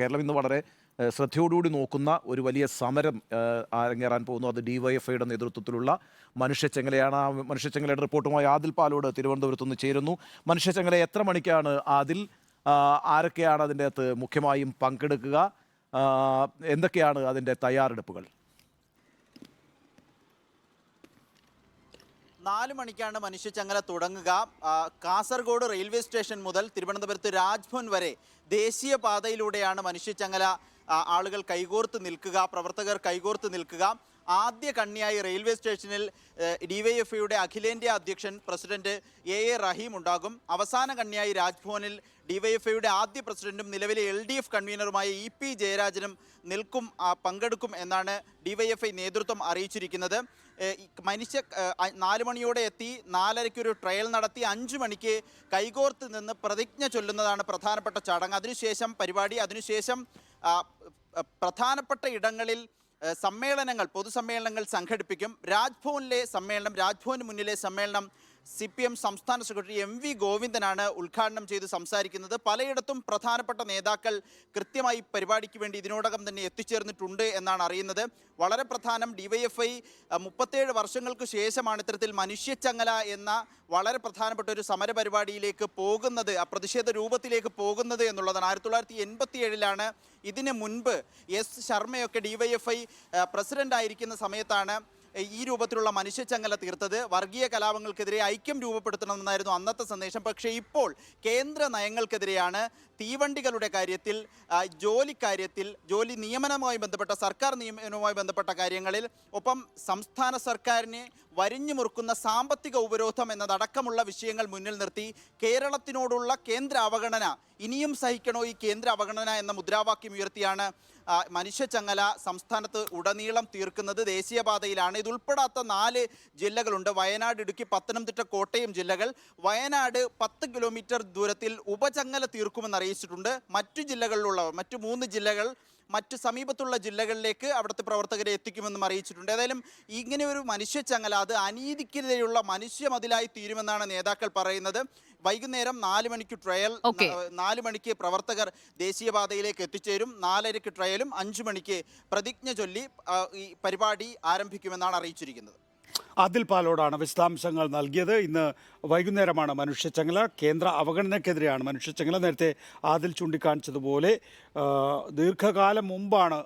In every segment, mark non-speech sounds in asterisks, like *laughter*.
കേരളം ഇന്ന് വളരെ ശ്രദ്ധയോടുകൂടി നോക്കുന്ന ഒരു വലിയ സമരം അരങ്ങേറാൻ പോകുന്നു. അത് ഡിവൈഎഫ്ഐയുടെ നേതൃത്വത്തിലുള്ള മനുഷ്യച്ചെങ്ങലയാണ് ആ മനുഷ്യച്ചെങ്ങലയുടെ റിപ്പോർട്ടുമായി ആദിൽ പാലോട് തിരുവനന്തപുരത്ത് നിന്ന് ചേരുന്നു. മനുഷ്യച്ചെങ്ങല എത്ര മണിക്കാണ് ആദിൽ? ആരൊക്കെയാണ് അതിന്റെ അകത്ത് മുഖ്യമായും പങ്കെടുക്കുക? എന്തൊക്കെയാണ് അതിന്റെ തയ്യാറെടുപ്പുകൾ? നാല് മണിക്കാണ് മനുഷ്യച്ചങ്ങല തുടങ്ങുക. കാസർഗോഡ് റെയിൽവേ സ്റ്റേഷൻ മുതൽ തിരുവനന്തപുരത്ത് രാജ്ഭവൻ വരെ ദേശീയ പാതയിലൂടെയാണ് മനുഷ്യച്ചങ്ങല ആളുകൾ കൈകോർത്ത് നിൽക്കുക പ്രവർത്തകർ കൈകോർത്ത് നിൽക്കുക. ആദ്യ കണ്ണിയായി റെയിൽവേ സ്റ്റേഷനിൽ ഡിവൈഎഫ്ഐയുടെ അഖിലേന്ത്യാ അധ്യക്ഷൻ പ്രസിഡന്റ് എ എ റഹീം ഉണ്ടാകും. അവസാന കണ്ണിയായി രാജ്ഭവനിൽ ഡിവൈഎഫ്ഐയുടെ ആദ്യ പ്രസിഡന്റും നിലവിലെ എൽ ഡി എഫ് കൺവീനറുമായ ഇ പി ജയരാജനും നിൽക്കും പങ്കെടുക്കും എന്നാണ് ഡിവൈഎഫ്ഐ നേതൃത്വം അറിയിച്ചിരിക്കുന്നത്. മനുഷ്യ നാല് മണിയോടെ എത്തി നാലരയ്ക്ക് ഒരു ട്രയൽ നടത്തി അഞ്ചു മണിക്ക് കൈകോർത്ത് നിന്ന് പ്രതിജ്ഞ ചൊല്ലുന്നതാണ് പ്രധാനപ്പെട്ട ചടങ്ങ്. അതിനുശേഷം പരിപാടി അതിനുശേഷം പ്രധാനപ്പെട്ട ഇടങ്ങളിൽ സമ്മേളനങ്ങൾ പൊതുസമ്മേളനങ്ങൾ സംഘടിപ്പിക്കും. രാജ്ഭവനിലെ സമ്മേളനം രാജ്ഭവന് മുന്നിലെ സമ്മേളനം സി പി എം സംസ്ഥാന സെക്രട്ടറി എം വി ഗോവിന്ദനാണ് ഉദ്ഘാടനം ചെയ്ത് സംസാരിക്കുന്നത്. പലയിടത്തും പ്രധാനപ്പെട്ട നേതാക്കൾ കൃത്യമായി പരിപാടിക്ക് വേണ്ടി ഇതിനോടകം തന്നെ എത്തിച്ചേർന്നിട്ടുണ്ട് എന്നാണ് അറിയുന്നത്. വളരെ പ്രധാനം ഡിവൈഎഫ്ഐ മുപ്പത്തേഴ് വർഷങ്ങൾക്ക് ശേഷമാണ് ഇത്തരത്തിൽ മനുഷ്യച്ചങ്ങല എന്ന വളരെ പ്രധാനപ്പെട്ട ഒരു സമരപരിപാടിയിലേക്ക് പോകുന്നത് ആ പ്രതിഷേധ രൂപത്തിലേക്ക് പോകുന്നത് എന്നുള്ളതാണ്. ആയിരത്തി തൊള്ളായിരത്തി എൺപത്തി ഏഴിലാണ് ഇതിന് മുൻപ് എസ് ശർമ്മയൊക്കെ ഡിവൈഎഫ്ഐ പ്രസിഡന്റ് ആയിരിക്കുന്ന സമയത്താണ് ഈ രൂപത്തിലുള്ള മനുഷ്യച്ചങ്ങല തീർത്തത് വർഗീയ കലാപങ്ങൾക്കെതിരെ ഐക്യം രൂപപ്പെടുത്തണമെന്നായിരുന്നു അന്നത്തെ സന്ദേശം. പക്ഷേ ഇപ്പോൾ കേന്ദ്ര നയങ്ങൾക്കെതിരെയാണ് തീവണ്ടികളുടെ കാര്യത്തിൽ ജോലിക്കാര്യത്തിൽ ജോലി നിയമനവുമായി ബന്ധപ്പെട്ട സർക്കാർ നിയമനവുമായി ബന്ധപ്പെട്ട കാര്യങ്ങളിൽ ഒപ്പം സംസ്ഥാന സർക്കാരിനെ വരിഞ്ഞു മുറുക്കുന്ന സാമ്പത്തിക ഉപരോധം എന്നതടക്കമുള്ള വിഷയങ്ങൾ മുന്നിൽ നിർത്തി കേരളത്തിനോടുള്ള കേന്ദ്ര അവഗണന ഇനിയും സഹിക്കണോ ഈ കേന്ദ്ര അവഗണന എന്ന മുദ്രാവാക്യം ഉയർത്തിയാണ് മനുഷ്യ മനുഷ്യച്ചങ്ങല സംസ്ഥാനത്ത് ഉടനീളം തീർക്കുന്നത്. ദേശീയപാതയിലാണ്. ഇതുൾപ്പെടാത്ത നാല് ജില്ലകളുണ്ട്. വയനാട് ഇടുക്കി പത്തനംതിട്ട കോട്ടയം ജില്ലകൾ. വയനാട് പത്ത് കിലോമീറ്റർ ദൂരത്തിൽ ഉപചങ്ങല തീർക്കുമെന്ന് അറിയിച്ചിട്ടുണ്ട്. മറ്റു ജില്ലകളിലുള്ളവർ മറ്റു മൂന്ന് ജില്ലകൾ മറ്റ് സമീപത്തുള്ള ജില്ലകളിലേക്ക് അവിടുത്തെ പ്രവർത്തകരെ എത്തിക്കുമെന്നും അറിയിച്ചിട്ടുണ്ട്. ഏതായാലും ഇങ്ങനെ ഒരു മനുഷ്യച്ചങ്ങല അത് അനീതിക്കെതിരെയുള്ള മനുഷ്യ മതിലായി തീരുമെന്നാണ് നേതാക്കൾ പറയുന്നത്. വൈകുന്നേരം നാല് മണിക്ക് ട്രയൽ നാല് മണിക്ക് പ്രവർത്തകർ ദേശീയപാതയിലേക്ക് എത്തിച്ചേരും. നാലരയ്ക്ക് ട്രയലും അഞ്ചു മണിക്ക് പ്രതിജ്ഞ ചൊല്ലി ഈ പരിപാടി ആരംഭിക്കുമെന്നാണ് അറിയിച്ചിരിക്കുന്നത്. ആദിൽ പാലോടാണ് വിശദാംശങ്ങൾ നൽകിയത്. ഇന്ന് വൈകുന്നേരമാണ് മനുഷ്യച്ചങ്ങല. കേന്ദ്ര അവഗണനയ്ക്കെതിരെയാണ് മനുഷ്യച്ചങ്ങല. നേരത്തെ ആദിൽ ചൂണ്ടിക്കാണിച്ചതുപോലെ ദീർഘകാലം മുമ്പാണ്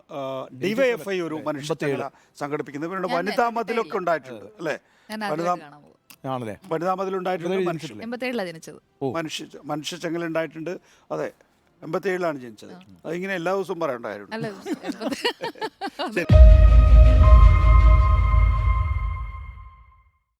ഡിവൈഎഫ്ഐ ഒരു മനുഷ്യച്ചങ്ങല സംഘടിപ്പിക്കുന്നത്. ഇവരുടെ വനിതാ മതിലൊക്കെ ഉണ്ടായിട്ടുണ്ട് അല്ലേ? വനിതാ ആണല്ലേ? വനിതാ മതിലുണ്ടായിട്ടുണ്ട് മനുഷ്യ ജനിച്ചത്. മനുഷ്യ മനുഷ്യച്ചങ്ങല ഉണ്ടായിട്ടുണ്ട്. അതെ എൺപത്തി ഏഴിലാണ് ജനിച്ചത് അതിങ്ങനെ എല്ലാ ദിവസവും പറയണ്ടായിരുന്നു. *laughs* *laughs*